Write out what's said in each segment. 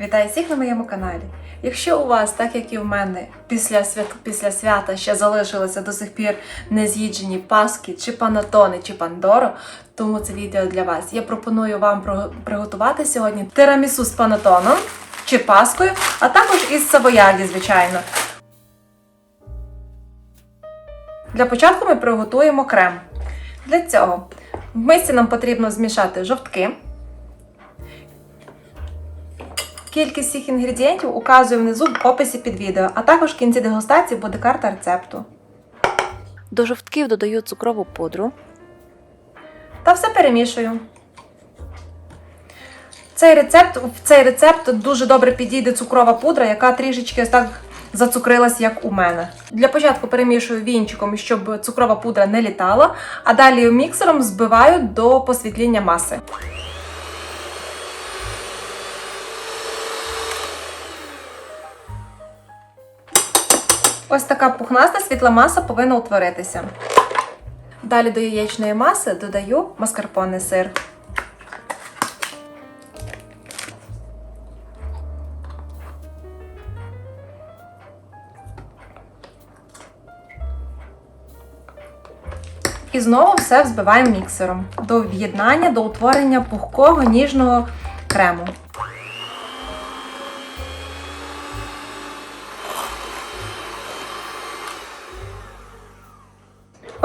Вітаю всіх на моєму каналі. Якщо у вас, так як і в мене, після, свят... після свята ще залишилися до сих пір нез'їджені паски, чи панатони, чи пандоро, тому це відео для вас. Я пропоную вам приготувати сьогодні тирамісу з панатоном чи паскою, а також із савоярді, звичайно. Для початку ми приготуємо крем. Для цього в мисці нам потрібно змішати жовтки. Кількість всіх інгредієнтів указую внизу в описі під відео, а також в кінці дегустації буде карта рецепту. До жовтків додаю цукрову пудру, Та все перемішую. Цей рецепт, в цей рецепт дуже добре підійде цукрова пудра, яка трішечки ось так зацукрилась, як у мене. Для початку перемішую вінчиком, щоб цукрова пудра не літала, а далі міксером збиваю до посвітління маси. Ось така пухнаста світла маса повинна утворитися. Далі до яєчної маси додаю маскарпоне сир. І знову все взбиваємо міксером до в'єднання, до утворення пухкого ніжного крему.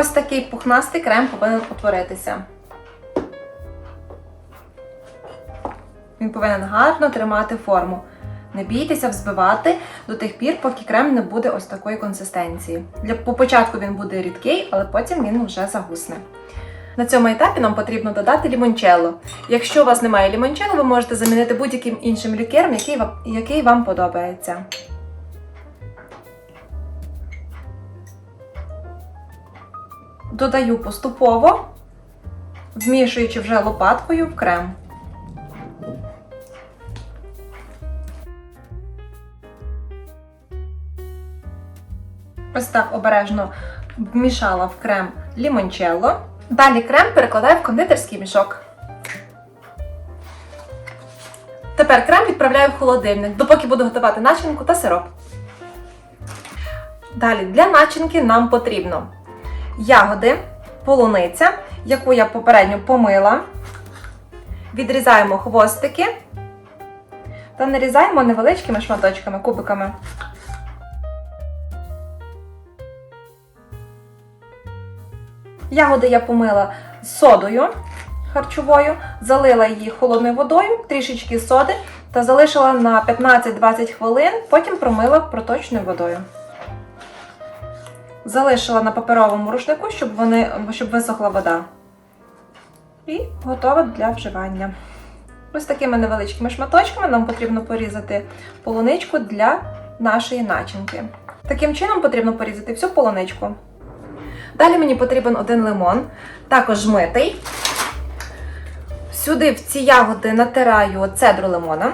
Ось такий пухнастий крем повинен утворитися. Він повинен гарно тримати форму. Не бійтеся взбивати до тих пір, поки крем не буде ось такої консистенції. Для по початку він буде рідкий, але потім він вже загусне. На цьому етапі нам потрібно додати лімончелло. Якщо у вас немає лімончелло, ви можете замінити будь-яким іншим лікером, який вам подобається. Додаю поступово, вмішуючи вже лопаткою в крем. Ось так обережно вмішала в крем лімончелло. Далі крем перекладаю в кондитерський мішок. Тепер крем відправляю в холодильник, допоки буду готувати начинку та сироп. Далі для начинки нам потрібно ягоди, полуниця, яку я попередньо помила. Відрізаємо хвостики та нарізаємо невеличкими шматочками, кубиками. Ягоди я помила содою харчовою, залила її холодною водою, трішечки соди та залишила на 15-20 хвилин, потім промила проточною водою. Залишила на паперовому рушнику, щоб, вони, щоб висохла вода. І готова для вживання. Ось такими невеличкими шматочками нам потрібно порізати полуничку для нашої начинки. Таким чином потрібно порізати всю полуничку. Далі мені потрібен один лимон, також митий. Сюди в ці ягоди натираю цедру лимона.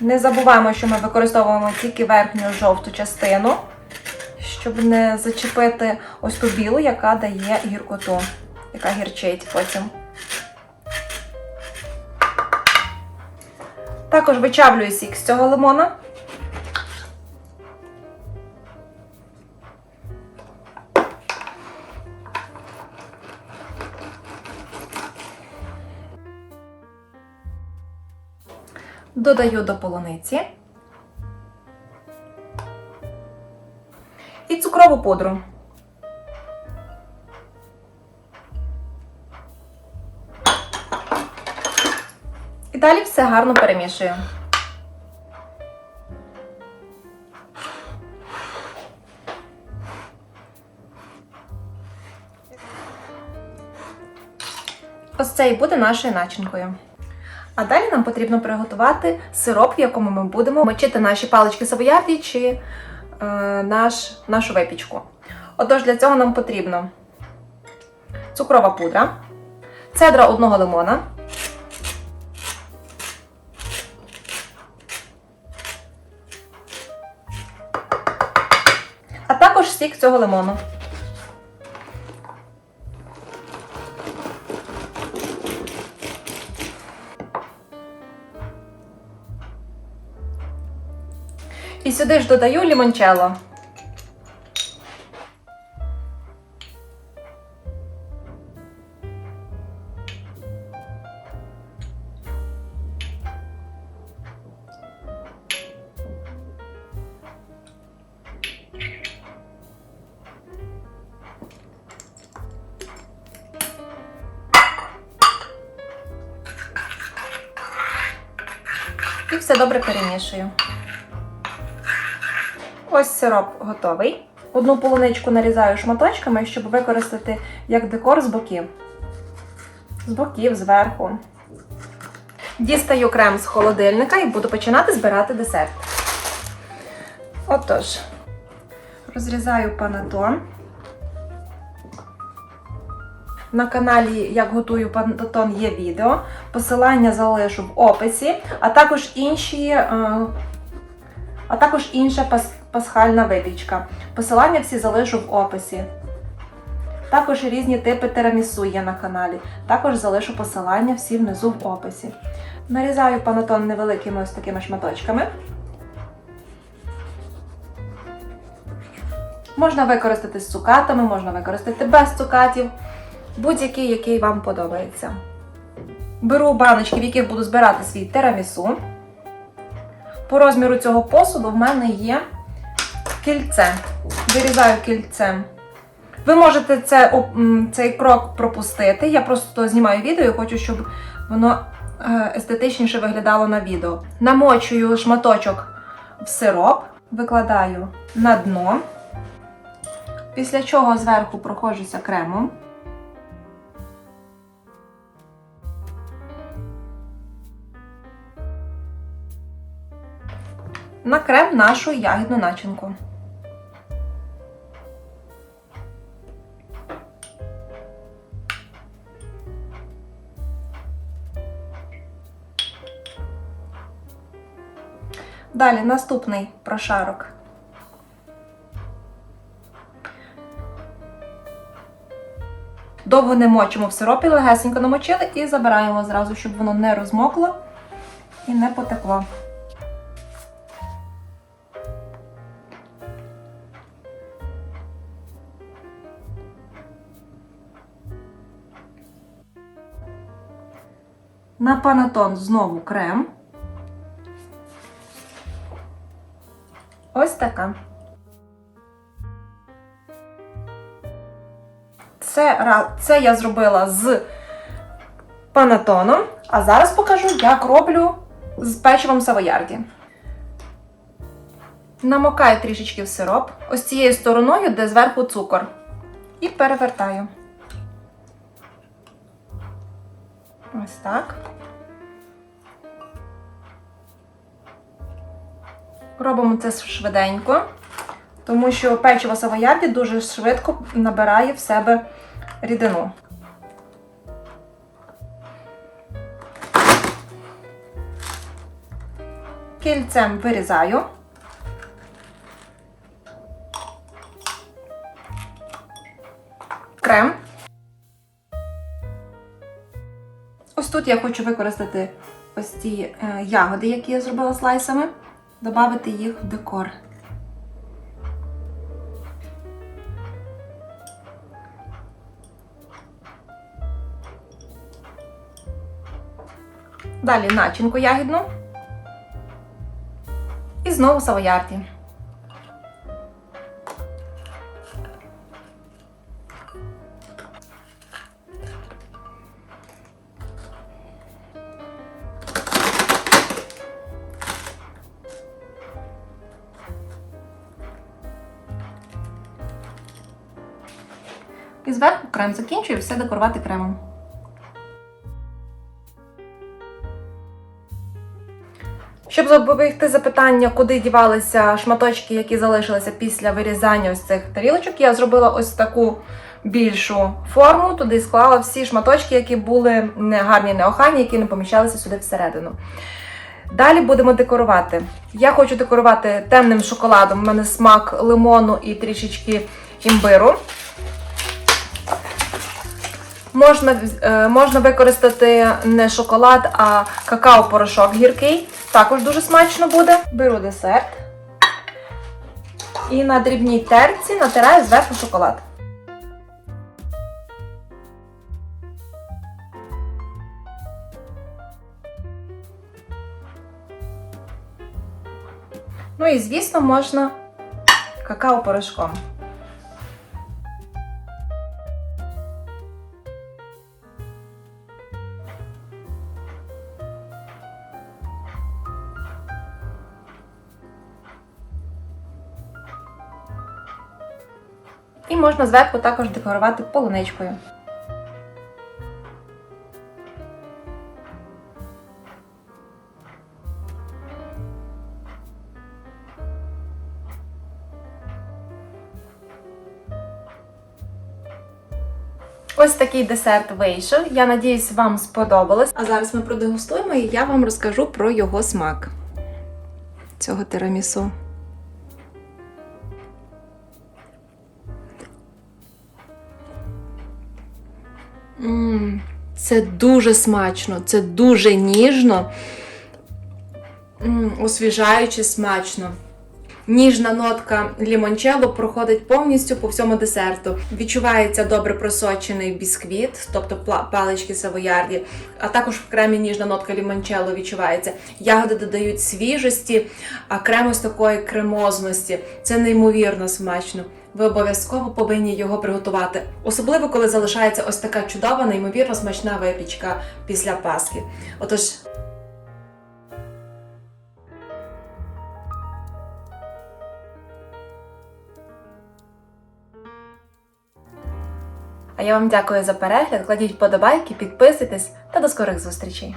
Не забуваємо, що ми використовуємо тільки верхню жовту частину, щоб не зачепити ось ту білу, яка дає гіркоту, яка гірчить потім. Також вичавлюю сік з цього лимона. Додаю до полуниці і цукрову пудру. І далі все гарно перемішую. Ось це і буде нашою начинкою. А далі нам потрібно приготувати сироп, в якому ми будемо мочити наші палички савоярді чи е, наш, нашу випічку. Отож, для цього нам потрібно цукрова пудра, цедра одного лимона, а також сік цього лимону. І сюди ж додаю лімончелло. І все добре перемішую. Ось сироп готовий. Одну полуничку нарізаю шматочками, щоб використати як декор з боків. З боків, зверху. Дістаю крем з холодильника і буду починати збирати десерт. Отож, розрізаю панетон. На каналі Як готую панетон є відео. Посилання залишу в описі, а також інші. е, а також інша пас- пасхальна випічка. Посилання всі залишу в описі. Також різні типи тирамісу є на каналі. Також залишу посилання всі внизу в описі. Нарізаю панетон невеликими ось такими шматочками. Можна використати з цукатами, можна використати без цукатів. Будь-який, який вам подобається. Беру баночки, в яких буду збирати свій тирамісу. По розміру цього посуду в мене є кільце. Вирізаю кільцем. Ви можете це, цей крок пропустити. Я просто знімаю відео і хочу, щоб воно е, естетичніше виглядало на відео. Намочую шматочок в сироп, викладаю на дно, після чого зверху проходжуся кремом. на крем нашу ягідну начинку. Далі наступний прошарок. Довго не мочимо в сиропі, легесенько намочили і забираємо зразу, щоб воно не розмокло і не потекло. На панетон знову крем. Ось така. Це, це я зробила з панетоном, а зараз покажу, як роблю з печивом савоярді. Намокаю трішечки в сироп, ось цією стороною, де зверху цукор. І перевертаю. Ось так. Робимо це швиденько, тому що печиво савоярді дуже швидко набирає в себе рідину. Кільцем вирізаю. Крем. Ось тут я хочу використати ось ці е, ягоди, які я зробила слайсами, додати їх в декор. Далі начинку ягідну. І знову савоярді. І зверху крем закінчую все декорувати кремом. Щоб запобігти запитання, куди дівалися шматочки, які залишилися після вирізання ось цих тарілочок, я зробила ось таку більшу форму, туди склала всі шматочки, які були не гарні, не охайні, які не поміщалися сюди всередину. Далі будемо декорувати. Я хочу декорувати темним шоколадом. У мене смак лимону і трішечки імбиру. Можна, е, можна використати не шоколад, а какао-порошок гіркий. Також дуже смачно буде. Беру десерт. І на дрібній терці натираю зверху шоколад. Ну і звісно, можна какао-порошком. І можна зверху також декорувати полуничкою. Ось такий десерт вийшов. Я надіюсь, вам сподобалось. А зараз ми продегустуємо і я вам розкажу про його смак цього тирамісу. Це дуже смачно, це дуже ніжно, освіжаюче смачно. Ніжна нотка лімончелло проходить повністю по всьому десерту. Відчувається добре просочений бісквіт, тобто палички савоярді, а також в кремі ніжна нотка лімончелло відчувається. Ягоди додають свіжості, а крем ось такої кремозності. Це неймовірно смачно. Ви обов'язково повинні його приготувати, особливо коли залишається ось така чудова, неймовірно смачна випічка після Пасхи. Отож, А я вам дякую за перегляд. Кладіть вподобайки, підписуйтесь та до скорих зустрічей.